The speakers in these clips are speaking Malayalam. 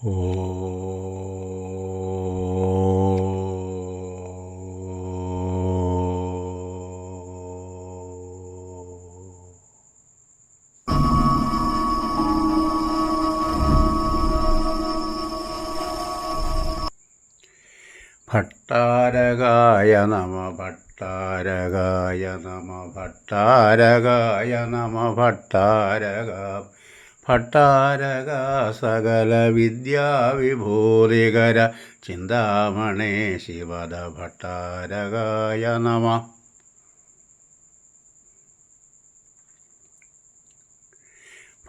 ഭട്ടാരകായ നമ ഭട്ടാരകായ നമ ഭട്ടാരകായ നമ ഭട്ടാരക. ഭട്ടാരക സകല വിദ്യാവിഭൂതികര ചിന്താമണേ ശിവദ ഭട്ടാരകായ നമ.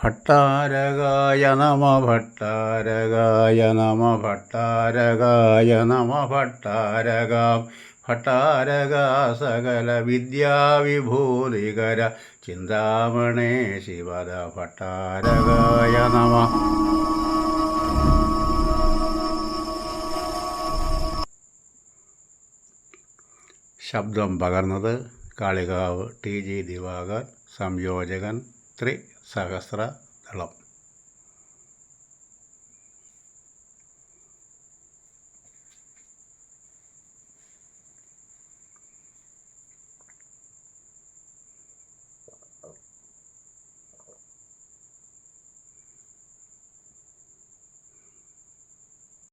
ഭട്ടാരകായ നമ ഭട്ടാരകായ നമ ഭട്ടാരകായ നമ ഭട്ടാരക ഭട്ടാരക സകല വിദ്യാവിഭൂതികര ചിന്താമണേ ശിവദ ഭട്ടാരകായ നമ. ശബ്ദം പകർന്നത് കാളികാവ് ടി ജി ദിവാകർ സംയോജകൻ ത്രി സഹസ്ര ദളം